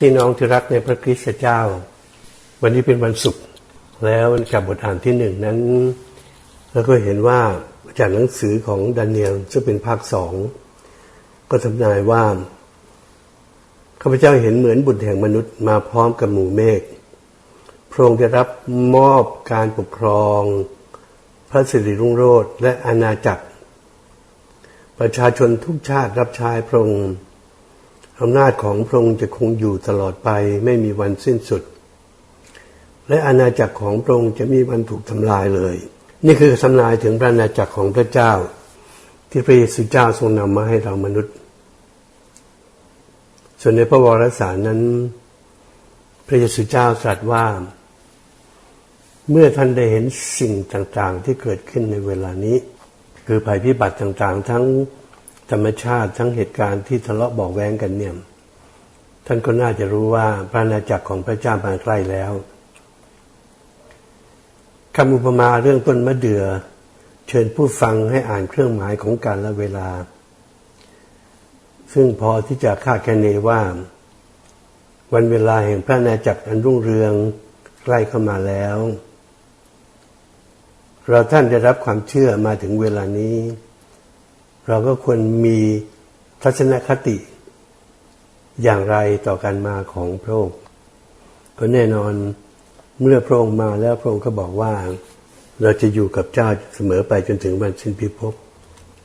พี่น้องที่รักในพระคริสต์เจ้า วันนี้เป็นวันศุกร์แล้วกับบทอ่านที่หนึ่งนั้นแล้วก็เห็นว่าจากหนังสือของดาเนียลซึ่งเป็นภาคสองก็ทำนายว่าข้าพเจ้าเห็นเหมือนบุตรแห่งมนุษย์มาพร้อมกับหมู่เมฆพระองค์ได้รับมอบการปกครอง พระสิริรุ่งโรจน์และอาณาจักร ประชาชนทุกชาติรับใช้พระองค์ อำนาจของพระองค์จะคงอยู่ตลอดไปไม่มีวันสิ้นสุด และอาณาจักรของพระองค์จะมีวันถูกทำลายเลย นี่คือทำลายถึงพระอาณาจักรของพระเจ้า ที่พระเยซูเจ้าทรงนำมาให้เรามนุษย์ ส่วนในพระวรสารนั้น พระเยซูเจ้าตรัสว่า เมื่อท่านได้เห็นสิ่งต่างๆที่เกิดขึ้นในเวลานี้ คือภัยพิบัติต่างๆ ทั้ง ธรรมชาติทั้งเหตุการณ์ที่ทะเลาะบอกแว้งกันเนี่ยท่านก็น่าจะรู้ว่าพระนาจักรของพระเจ้ามาใกล้แล้วคำอุปมาเรื่องต้นมะเดื่อเชิญผู้ฟังให้อ่านเครื่องหมายของการและเวลา ซึ่งพอที่จะคาดคะเนว่า วันเวลาแห่งพระนาจักรอันรุ่งเรืองใกล้เข้ามาแล้ว เราท่านได้รับความเชื่อมาถึงเวลานี้ เราก็ควรมีทัศนคติอย่างไรต่อการมาของพระองค์ก็แน่นอนเมื่อพระองค์มาแล้วพระองค์ก็บอกว่า เราจะอยู่กับเจ้าเสมอไปจนถึงวันสิ้นพิภพ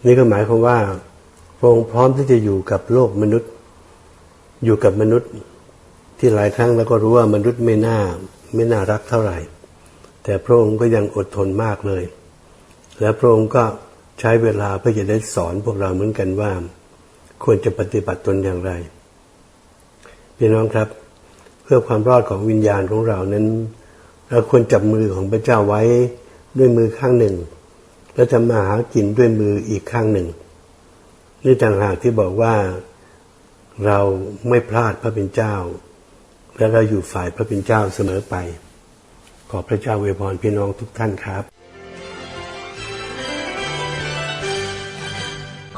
นี่ก็หมายความว่าพระองค์พร้อมที่จะอยู่กับโลกมนุษย์ อยู่กับมนุษย์ ที่หลายครั้งเราก็รู้ว่ามนุษย์ไม่น่าไม่น่ารักเท่าไหร่ แต่พระองค์ก็ยังอดทนมากเลย และพระองค์ก็ ใช้เวลาเพื่อจะได้สอนพวกเราเหมือนกันว่า ควรจะปฏิบัติตนอย่างไร พี่น้องครับ เพื่อความรอดของวิญญาณของเรานั้น เราควรจับมือของพระเจ้าไว้ด้วยมือข้างหนึ่ง แล้วจะมาหากินด้วยมืออีกข้างหนึ่งนี่ต่างหากที่บอกว่าเราไม่พลาดพระเป็นเจ้า และเราอยู่ฝ่ายพระเป็นเจ้าเสมอไป ขอพระเจ้าเวพรพี่น้องทุกท่านครับ